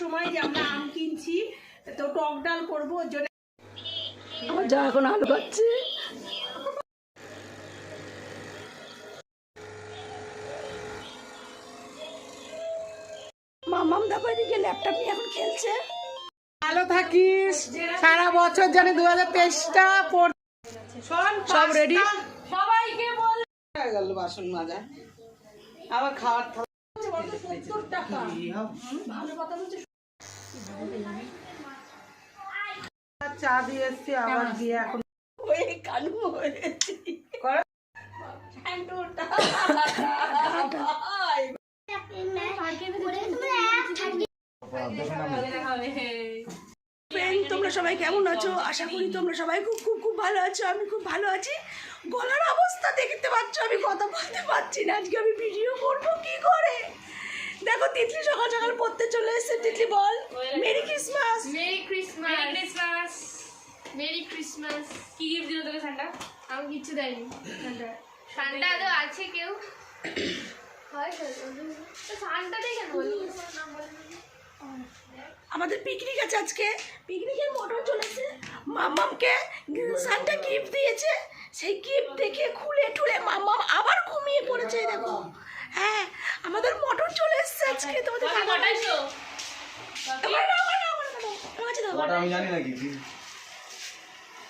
সময় যে আমরা আম কিনছি তো টক ডাল করব ওর জন্য আমার যা এখন আলু খাচ্ছে। মামাম ল্যাপটপ নিয়ে এখন খেলছে। ভালো থাকিস। সারা বছর জানি দু হাজার তেইশটা সব রেডি সবাইকে বল। গেল বাসন মাজা। আবার খাওয়ার চা দিয়ে এসছি আবার গিয়ে এখন ওই কানু হয়েছি। তোমরা সবাই কেমন আছো? আশা করি তোমরা সবাই খুব খুব খুব ভালো আছো। আমি খুব ভালো আছি। গলার অবস্থা দেখতে পাচ্ছ আমি কথা বলতে পারছি না। আজকে আমি ভিডিও করব কি করে? দেখো তিতলি সকাল সকাল পড়তে চলে এসেছে। তিতলি বল। Merry Christmas. Merry Christmas. Merry Christmas. Merry Christmas. কি গিফট দিল তোকে সান্টা? আমি কিছু দেয়নি সান্টা। সান্টা তো আছে কেউ। হয় সান্টাটাই কেন বলি আমাদের পিকনিক আছে আজকে। পিকনিকের মোটর চলেছে মামামকে সানটা গিফট দিয়েছে। সেই গিফট দেখে খুলে টুলে মামাম আবার ঘুমিয়ে পড়েছে দেখো। হ্যাঁ আমাদের মোটর চলে এসেছে আজকে তোমাদের দাদা ভাই তো আমার না, আমার না, আমার না, আমার কাছে দাও। ওটা আমি জানি নাকি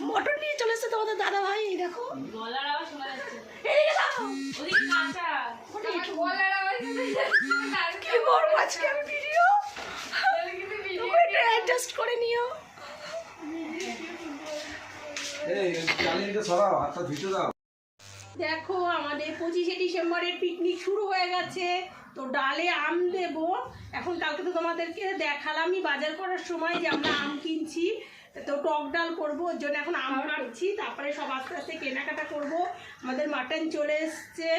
মোটর নিয়ে চলে এসেছে তোমাদের দাদা ভাই এই দেখো গলার আওয়াজ শোনা যাচ্ছে এদিকে দাও ওদিকে কাঁচা আমার গলার আওয়াজ কি করব আজকে আমি ভিডিও অ্যাডজাস্ট করে নিও এই চালিয়ে সরাও হাতটা ধুতে দাও দেখো আমাদের পঁচিশে ডিসেম্বরের পিকনিক শুরু হয়ে গেছে। তো ডালে আম দেব। এখন কালকে তো তোমাদেরকে দেখালামই বাজার করার সময় যে আমরা আম কিনছি। তো টক ডাল করব ওর জন্য এখন আম কাটছি। তারপরে সব আস্তে আস্তে কেনাকাটা করব। আমাদের মাটন চলে এসছে।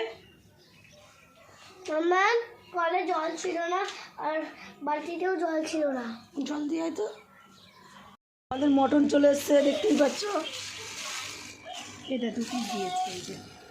আমার কলে জল ছিল না আর বালতিতেও জল ছিল না। জল দিয়ে তো। আমাদের মটন চলে এসছে দেখতেই পাচ্ছ। এটা তো কি দিয়েছে এই যে।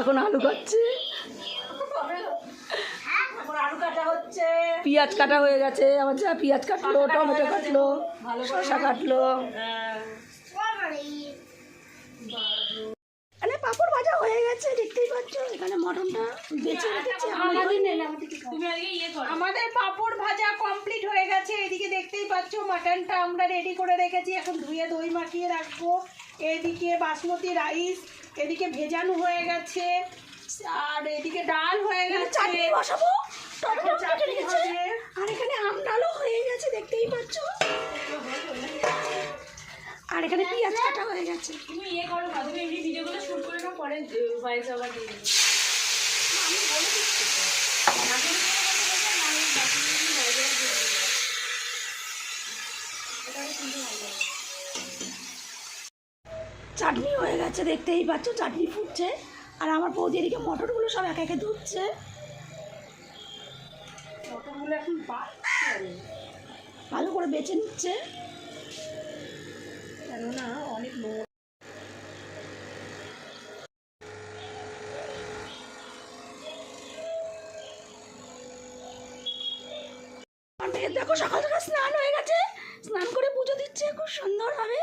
এখন আলু কাটছে। এখন আলু কাটা হচ্ছে পেঁয়াজ কাটা হয়ে গেছে। আমার যা পেঁয়াজ কাটলো টমেটো কাটলো শসা কাটলো। এখানে পাঁপড় ভাজা হয়ে গেছে দেখতেই পাচ্ছ? এখানে মটনটা বেঁচে রেখেছে। আমাদের তুমি আজকে ইয়ে আমাদের পাঁপড় ভাজা কমপ্লিট হয়ে গেছে। এদিকে দেখতেই পাচ্ছ মাটনটা আমরা রেডি করে রেখেছি। এখন ধুয়ে দই মাখিয়ে রাখব। এদিকে বাসমতি রাইস এদিকে ভেজানো হয়ে গেছে আর এদিকে ডাল হয়ে গেছে। চাটনি বসাবো? টমেটো কেটে চাটনি রেখেছে। আর এখানে আমডালও হয়ে গেছে দেখতেই পাচ্ছ? আর এখানে পেঁয়াজ কাটা হয়ে গেছে। তুমি ইয়ে করো না তুমি এমনি ভিডিওগুলো শুট করে নাও পরে ভয়েস ওভার দিয়ে দেবে। চাটনি হয়ে গেছে দেখতেই পাচ্ছ চাটনি ফুটছে। আর আমার বৌদি এদিকে মটরগুলো সব একে একে ধুচ্ছে। মটরগুলো এখন ভালো করে বেছে নিচ্ছে। কেননা অনেক লোক আর মেয়ের দেখো সকাল সকাল স্নান হয়ে গেছে স্নান করে পুজো দিচ্ছে খুব সুন্দরভাবে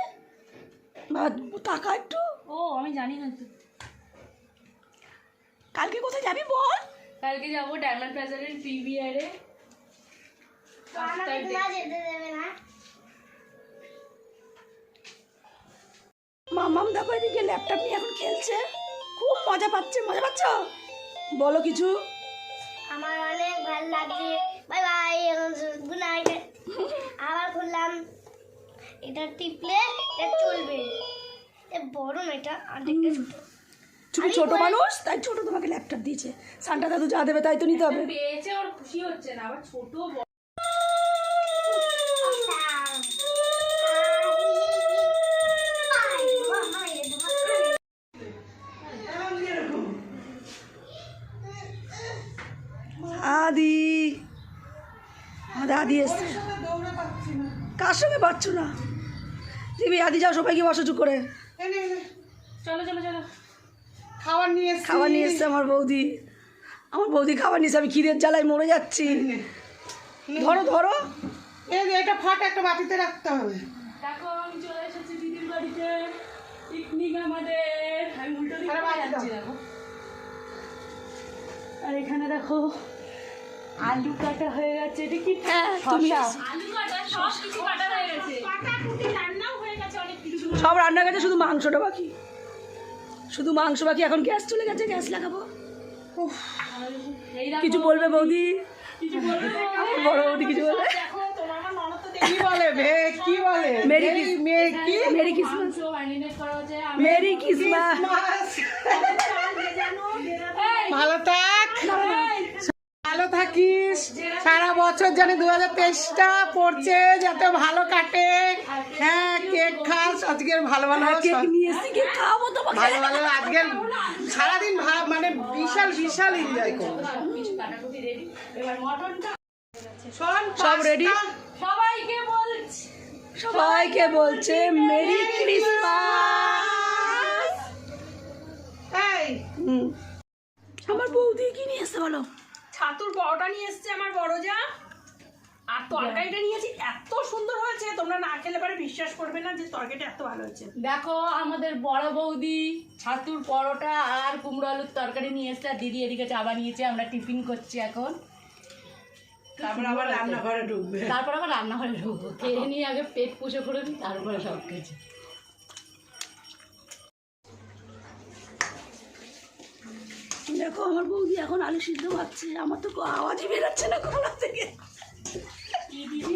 টাকা একটু? ও আমি জানি না তো। কালকে কোথায় যাবি বল? কালকে যাব ডায়মন্ড প্লাজারের পিভিআরে মামাম দেখো এদিকে ল্যাপটপ নিয়ে এখন খেলছে। খুব মজা পাচ্ছে মজা পাচ্ছ? বলো কিছু। আমার অনেক ভালো লাগছে। বাই বাই গুড নাইট আবার খুললাম। এটা টিপলে এটা চলবে। বড় না এটা অর্ধেকটা ছোট। তুমি ছোট মানুষ? তাই ছোট তোমাকে ল্যাপটপ দিয়েছে। সান্টা দাদু যা দেবে তাই তো নিতে হবে। পেয়েছে ওর খুশি হচ্ছে না আবার ছোট বড়। আদি। আদি এসছে। কার সঙ্গে পাচ্ছ না? দিবি আদি যাও সবাইকে বসো চুপ করে। চলো চলো চলো। খাবার নিয়ে এসছি। খাবার নিয়ে এসছে আমার বৌদি। আমার বৌদি খাবার নিয়েছে আমি খিদের জ্বালায় মরে যাচ্ছি। ধরো ধরো। এই এটা ফাট একটা বাটিতে রাখতে হবে। দেখো চলে এসেছি দিদির বাড়িতে। পিকনিক আমাদের। আমি উল্টো দিকে আরে বাদ দাও। যাচ্ছি দেখো। আর এখানে দেখো আলু কাটা হয়ে গেছে। এটা কি হ্যাঁ তুমি আলু কাটা সব কিছু কাটা হয়ে গেছে। সব রান্না গেছে শুধু মাংসটা বাকি। শুধু মাংস বাকি এখন গ্যাস চলে গেছে গ্যাস লাগাবো। কিছু বলবে বৌদি? বড় বৌদি কিছু বলবে? মেরি মেরি ক্রিসমাস ক্রিসমাস ভালো থাক। ভালো থাকিস। সারা বছর জানি দু হাজার তেইশটা পড়ছে যাতে ভালো কাটে। হ্যাঁ কেক খাস আজকের ভালো ভালো খাওয়াবো ভালো ভালো আজকের সারাদিন মানে বিশাল বিশাল এনজয় করব। রেডি সব? পাঁচটা- সবাইকে বলছি। সবাইকে বলছে মেরি ক্রিসমাস হুম। আমার বৌদি কি নিয়ে এসছে বলো? ছাতুর পরোটা নিয়ে এসছে আমার বড় যা। আর তরকারিটা নিয়েছি এত সুন্দর হয়েছে। তোমরা না খেলে পারে বিশ্বাস করবে না যে তরকারিটা এত ভালো হয়েছে। দেখো আমাদের বড় বৌদি ছাতুর পরোটা আর কুমড়ো আলুর তরকারি নিয়ে এসছে আর দিদি এদিকে চা বানিয়েছে আমরা টিফিন করছি এখন। তারপর আবার রান্নাঘরে ঢুকবে। তারপর আবার রান্নাঘরে ঢুকবো। খেয়ে নিয়ে আগে পেট পুষো করে নিই তারপরে সব কিছু। দেখো আমার বৌদি এখন আলু সিদ্ধ খাচ্ছে আমার তো আওয়াজই বেরোচ্ছে না গলা থেকে। কি দিবি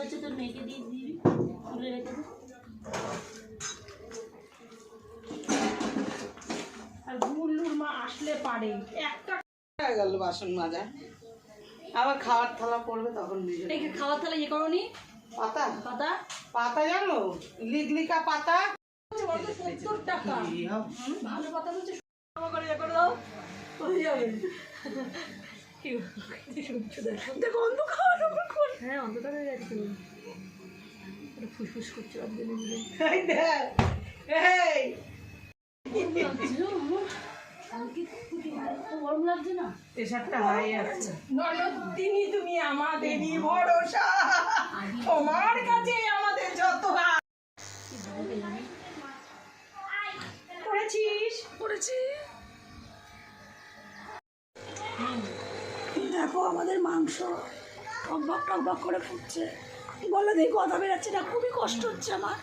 হচ্ছে তোর মেয়েকে দিয়ে দিবি। তুলে রেখে দে। আর গুল্লুর মা আসলে পারে। একটা হয়ে গেল বাসন মাজা। আবার খাওয়ার থালা পড়বে তখন খাওয়ার তাহলে ইয়ে করো নি পাতা? পাতা? পাতা জানো? লিগলিকা পাতা? সত্তর টাকা কি হবে? ভালো কথা বলছে দেখো অন্ধকার। হ্যাঁ অন্ধকার হয়ে গেছে ফুসফুস করছে তুমি আমাদেরই ভরসা দেখো আমাদের মাংস টকবক টকবক করে ফুটছে। বলো দেখি কথা বেরাচ্ছে না, খুবই কষ্ট হচ্ছে আমার।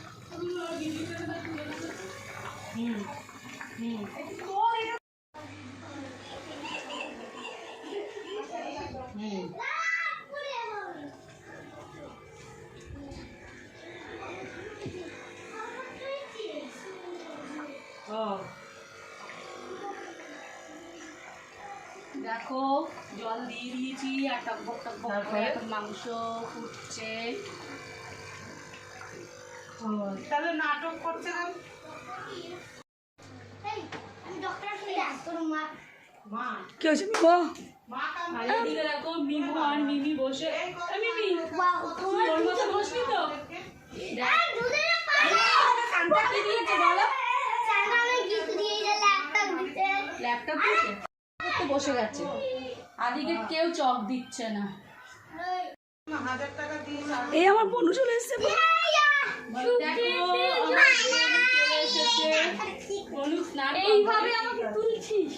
দেখো জল দিয়ে দিয়েছি আর টকবক টকবক করে এখন মাংস ফুটছে। তাহলে নাটক করতে হবে এই, আমি ডক্টর শুনে তোর মা। মা। কি হয়েছে মিমো? মা কাম আর দেখো মিমু আর মিমি বসে। মিমি তোর মতো বসবি তো? ল্যাপটপ দিয়েছে? করতে বসে গেছে। আদিকে কেউ চক দিচ্ছে না। এই আমার বনু চলে এসছে। এইভাবে আমাকে তুলছিস?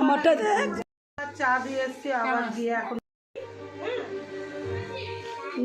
আমারটা দেখ। চা দিয়ে এসছি আবার দিয়ে এখন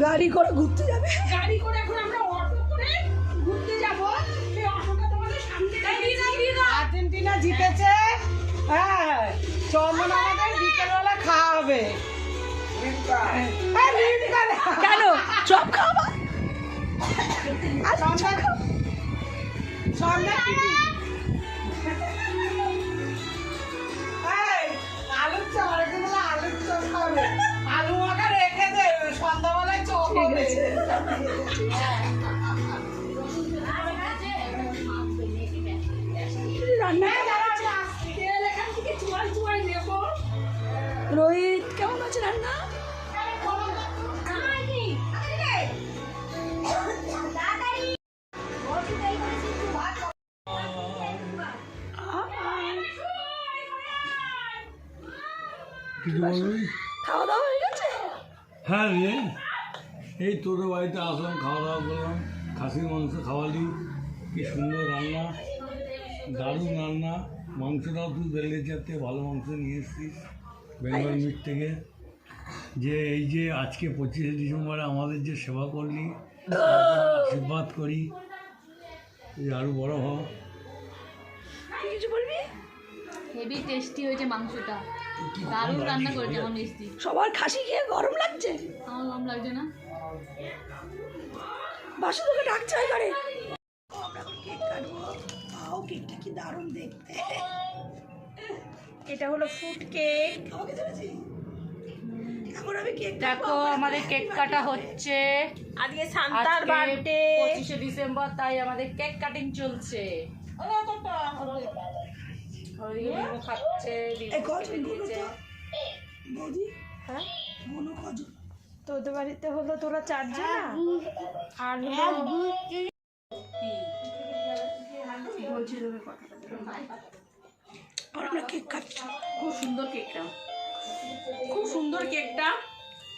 গাড়ি করে ঘুরতে যাবে। গাড়ি করে এখন আমরা অটো করে ঘুরতে যাব। সেই অটোটা তোমাদের সামনে রেখেছি। আর্জেন্টিনা জিতেছে। হ্যাঁ চন্দন আমাদের বিকেলবেলা খাওয়া হবে। হ্যাঁ, না। কেন? চপ খাওয়া আচ্ছা, হ্যাঁ রে। এই তোদের বাড়িতে আসলাম খাওয়া দাওয়া করলাম খাসির মাংস খাওয়ালি কি সুন্দর রান্না দারুণ রান্না। মাংসটাও তুই বেলে যাতে ভালো মাংস নিয়ে এসছিস বেঙ্গল মিট থেকে। যে এই যে আজকে পঁচিশে ডিসেম্বরে আমাদের যে সেবা করলি আশীর্বাদ করি তুই আরও বড় হ। কিছু বলবি? হেভি টেস্টি হয়েছে মাংসটা। দারুণ রান্না করেছে আমার মিষ্টি। সবার খাসি খেয়ে গরম লাগছে? আমার গরম লাগছে না। বাসু তোকে ডাকছে ওই ঘরে আমরা এখন কেক কাটবো। আও কেকটা কি দারুণ দেখতে। এটা হলো ফুড কেক আমাকে ধরেছি এখন আমি কেক দেখো আমাদের কেক কাটা হচ্ছে। আজকে সান্তার বার্থডে। পঁচিশে ডিসেম্বর তাই আমাদের কেক কাটিং চলছে। খাচ্ছে বৌদি? হ্যাঁ? তোদের বাড়িতে হলো তোরা চারজন? আর বলছি তোকে কথাটা আর আমরা কেক কাটছি খুব সুন্দর কেকটা। খুব সুন্দর কেকটা।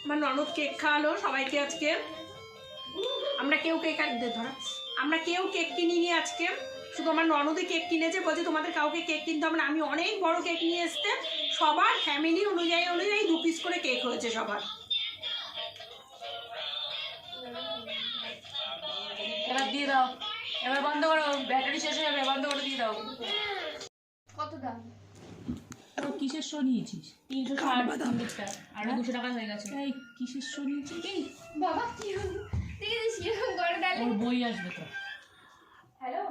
আমার ননদ কেক খাওয়ালো সবাইকে আজকে। আমরা কেউ কেক ধরা আমরা কেউ কেক কিনিনি আজকে। শুধু আমার ননদে কেক কিনেছে বলছে তোমাদের কাউকে কেক কিনতে হবে না। আমি অনেক বড় কেক নিয়ে এসতে সবার ফ্যামিলি অনুযায়ী অনুযায়ী দু পিস করে কেক হয়েছে সবার। এবার দিয়ে দাও। এবার বন্ধ করো ব্যাটারি শেষ হয়ে যাবে বন্ধ করে দিয়ে দাও। কত দাম? তো কিসের শো নিয়েছিস? তিনশো ষাট তিনটা দুশো টাকা হয়ে গেছে। এই কিসের শো নিয়েছিস? বাবা কি হলো দেখেছিস কীরকম করে ডালে বই আসবে তো হ্যালো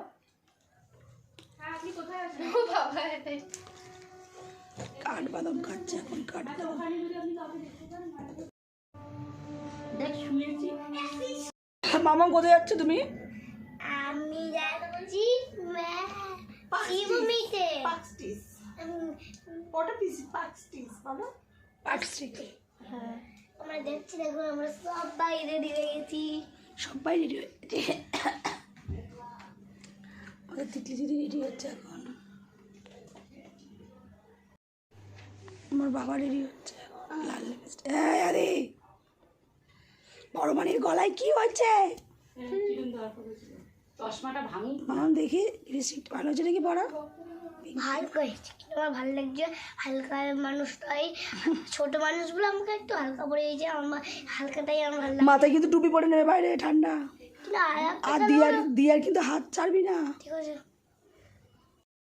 হ্যাঁ আপনি কোথায় আছেন ও বাবা কাঠ বাদাম খাচ্ছে এখন কাঠ মামা কোথায় যাচ্ছে তুমি? আমি যাচ্ছি শিবমিতে পাঁচটিস কটা পিস পাঁচটিস বলো। হ্যাঁ। আমরা দেখছি দেখুন আমরা সবাই রেডি হয়ে গেছি। সবাই রেডি হয়েছে আমাদের তিতলি দিদি রেডি হচ্ছে এখন। আমার বাবা রেডি হচ্ছে। লাল লিপস্টিক আরে বড় মানির গলায় কি হচ্ছে? চশমাটা ভাঙি মাম দেখি লিপস্টিকটা ভালো হচ্ছে নাকি পড়া? ভালো করেছে আমার ভালো লাগছে হালকা ছোট মানুষগুলো আমাকে একটু হালকা পড়ে গেছে আমার হালকাটাই আমার ভালো মাথায় কিন্তু টুপি পরে নেবে বাইরে ঠান্ডা। আর দিয়ার দিয়ার কিন্তু হাত ছাড়বি না। ঠিক আছে।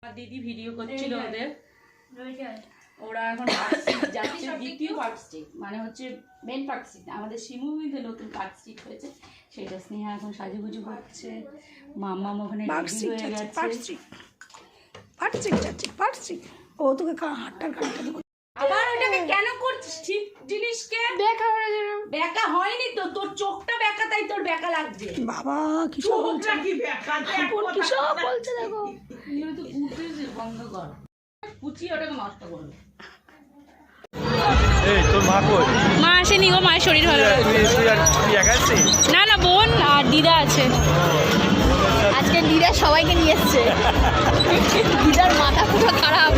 দিদি ভিডিও করছিল ওদের। ওরা এখন যাচ্ছে দ্বিতীয় পার্কস্ট্রিট মানে হচ্ছে মেন পার্কস্ট্রিট আমাদের শিমুবিতে নতুন পার্কস্ট্রিট হয়েছে। সেটা স্নেহা এখন সাজুগুজু করছে। মাম্মা ওখানে হয়ে গেছে। স্ট্রিট যাচ্ছে পার্ক ও তোকে কা- কানটা দেবো আবার ওটাকে কেন করছিস? ঠিক জিনিসকে দেখা বেকা হয়নি তো তোর চোখটা বেকা তাই তোর বেকা লাগছে। বাবা কি সব বলছে? কি ব্যাখ্যা? বোন কি সব বলছে দেখো? তো বন্ধ কর। ওটাকে নষ্ট করবে। মা কই? মা আসেনি গো মায়ের শরীর ভালো না না বোন আর দিদা আছে। আজকে দিদা সবাইকে নিয়ে এসছে। দিদার মাথা পুরো খারাপ।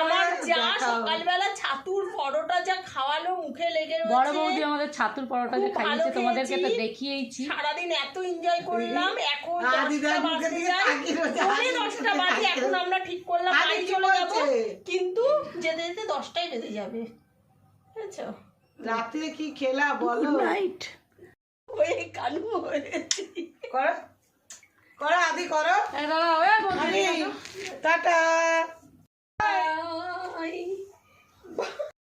আমার যা সকালবেলা ছাতুর পরোটা যা খাওয়ালো মুখে লেগে বড় বৌদি আমাদের ছাতুর পরোটা যে খাইয়েছে তোমাদেরকে তো দেখিয়েছি সারাদিন এত এনজয় করলাম এখন দশটা মুখে যায়। পৌনে দশটা বাজে এখন আমরা ঠিক করলাম বাড়ি চলে যাব। কিন্তু যেতে যেতে দশটাই বেজে যাবে। বুঝেছ? রাত্রে কি খেলা বলো? নাইট ওই কানু হয়েছি। করো। করো আদি করো। টাটা।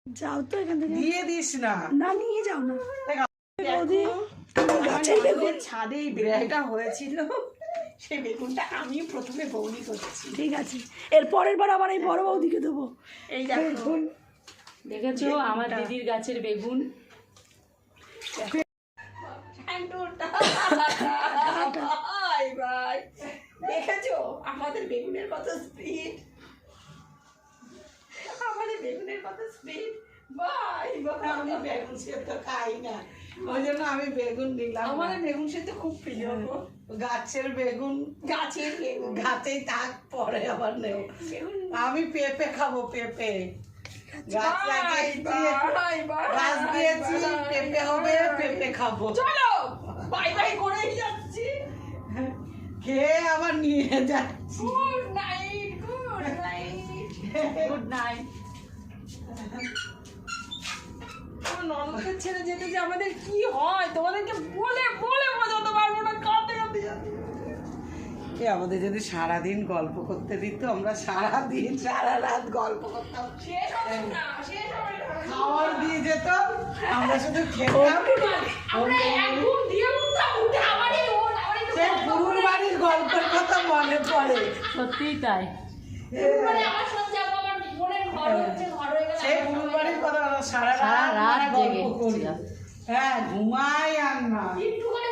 যাও তো এখান থেকে। দিয়ে দিস না। না নিয়ে যাও না। বৌদি গাছের বেগুন ছাদে এই বেগুনটা হয়েছিল। সেই বেগুনটা আমি প্রথমে বৌনি করছি। ঠিক আছে। এর পরের বার আবার এই বড় বৌদিকে দেবো। এই দেখো দেখেছ? আমার দিদির গাছের বেগুন। ভাই ভাই। দেখেছ? আমাদের বেগুনের কত স্পিড বেগুনের কত স্পিড ভাই আমি বেগুন সেদ্ধ খাই না ওই জন্য আমি বেগুন নিলাম না। আমাদের বেগুন সেদ্ধ খুব প্রিয় গাছের বেগুন। গাছের বেগুন। গাছেই থাক পরে আবার নেব। আমি পেঁপে খাব পেঁপে। গাছ দিয়েছি পেঁপে হবে পেঁপে খাব। চলো বাই বাই করেই যাচ্ছি। খেয়ে আবার নিয়ে যাচ্ছি। Good night good night good night ননদকে ছেড়ে যেতে যে আমাদের কি হয়? তোমাদেরকে বলে বলে বোঝাতে পারব না কাঁদতে কাঁদতে এ আমাদের যদি সারাদিন গল্প করতে দিত আমরা সারাদিন সারা রাত গল্প করতাম। খাওয়ার দিয়ে যেত আমরা শুধু খেতাম। পুরুর বাড়ির গল্পের কথা মনে পড়ে। সত্যিই তাই। মানে আমার সেই কথা সারা রাত জেগে হ্যাঁ ঘুমাই আর না। হয়ে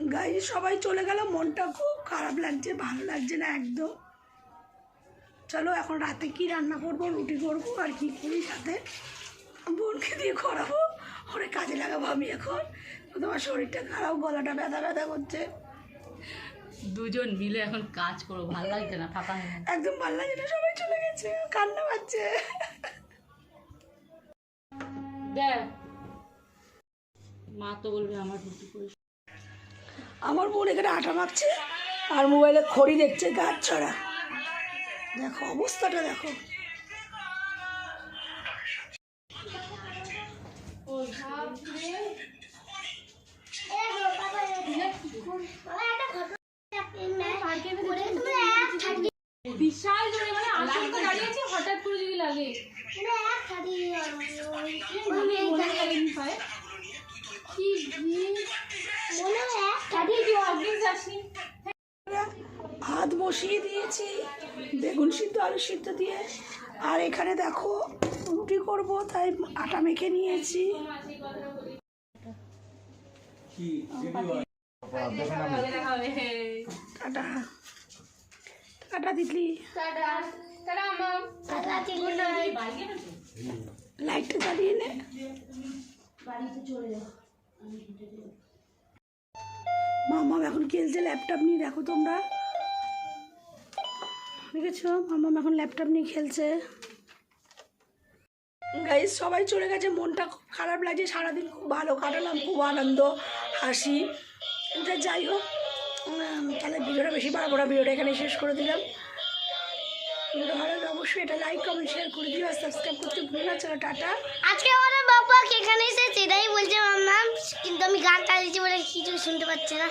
গাই সবাই চলে গেল। মনটা খুব খারাপ লাগছে ভালো লাগছে না একদম। চলো এখন রাতে কি রান্না করব রুটি করব আর কি করি সাথে? বোনকে দিয়ে করাবো। অনেক কাজে লাগাবো আমি এখন। তোমার শরীরটা খারাপ গলাটা ব্যথা ব্যথা করছে। দুজন মিলে এখন কাজ করো ভালো লাগছে না ফাঁকা একদম ভালো লাগে না সবাই চলে গেছে কান্না পাচ্ছে। দেখ মা তো বলবে আমার রুটি আমার বোন এখানে আটা মাখছে আর মোবাইলে খড়ি দেখছে গাছ ছড়া। দেখো অবস্থাটা দেখো। বিশাল জোরে আমি তো দাঁড়িয়ে হঠাৎ করে যদি লাগে লাগেনি পায়ে কি অজ্ঞান বসিয়ে দিয়েছি, বেগুন সিদ্ধ, আলু সিদ্ধ দিয়ে। আর এখানে দেখো রুটি করব তাই আটা মেখে নিয়েছি। টাটা। টাটা দিদি। টাটা টাটা মাম লাইটটা জ্বালিয়ে নে। মামাম এখন খেলছে ল্যাপটপ নিয়ে দেখো তোমরা। দেখেছ মামাম এখন ল্যাপটপ নিয়ে খেলছে। গাইজ সবাই চলে গেছে। মনটা খুব খারাপ লাগছে। সারাদিন খুব ভালো কাটালাম, খুব আনন্দ, হাসি। এটা যাই হোক তাহলে ভিডিওটা বেশি বাড়বো না। ভিডিওটা এখানে শেষ করে দিলাম। ভিডিওটা ভালো লাগলে অবশ্যই এটা লাইক কমেন্ট শেয়ার করে দিও আর সাবস্ক্রাইব করতে ভুলো না। চলো, টাটা। আজকে আমাদের বাবা এখানে এসে সেটাই বলছে মাম্মাম, কিন্তু আমি গান চালিয়েছি বলে কিছু শুনতে পাচ্ছে না।